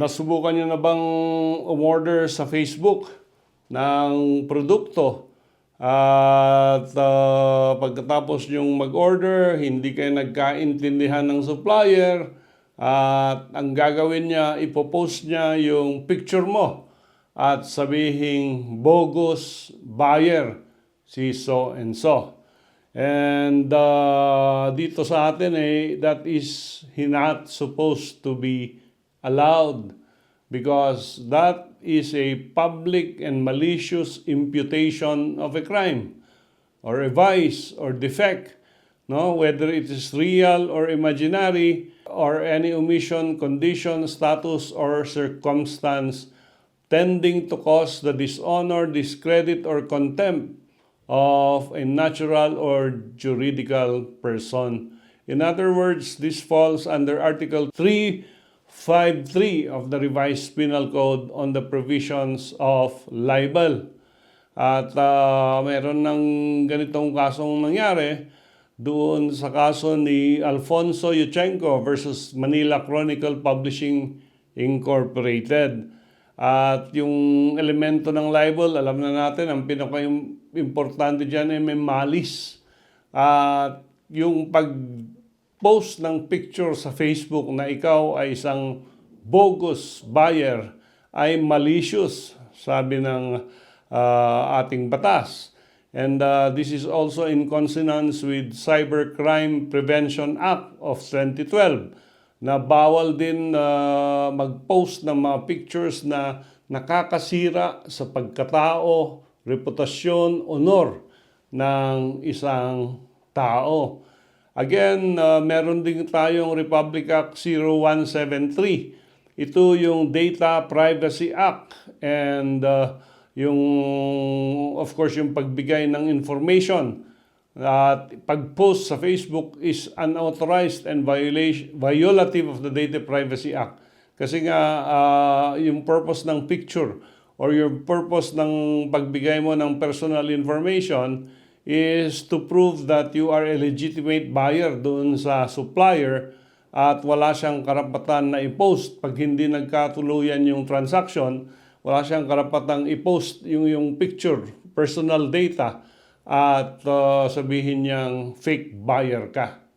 Nasubukan niyo na bang umorder sa Facebook ng produkto? At ah, pagkatapos yung mag-order, hindi kayo nagkaintindihan ng supplier. At ang gagawin niya, ipopost niya yung picture mo at sabihin bogus buyer si so and so. And uh, dito sa atin eh, that is not supposed to be allowed because that is a public and malicious imputation of a crime or a vice or defect, no? whether it is real or imaginary or any omission, condition, status, or circumstance tending to cause the dishonor, discredit, or contempt of a natural or juridical person. In other words, this falls under Article 353 of the Revised Penal Code on the provisions of libel. At ah, meron ng ganitong kasong nangyari doon sa kaso ni Alfonso Yuchenko versus Manila Chronicle Publishing Incorporated. At yung elemento ng libel, alam na natin, ang pinaka-importante dyan ay may malis. At yung pag-post ng picture sa Facebook na ikaw ay isang bogus buyer ay malicious, sabi ng ah, ating batas. And uh, this is also in consonance with Cybercrime Prevention Act of 2012 na bawal din uh, mag-post ng mga pictures na nakakasira sa pagkatao, reputasyon, honor ng isang tao. Again, uh, meron din tayong Republic Act 0173. Ito yung Data Privacy Act and uh, yung of course yung pagbigay ng information at pag-post sa Facebook is unauthorized and violation, violative of the Data Privacy Act. Kasi nga ah, yung purpose ng picture or yung purpose ng pagbigay mo ng personal information is to prove that you are a legitimate buyer doon sa supplier at wala siyang karapatan na i-post pag hindi nagkatuluyan yung transaction, wala siyang karapatang i-post yung yung picture, personal data at uh, sabihin niyang fake buyer ka.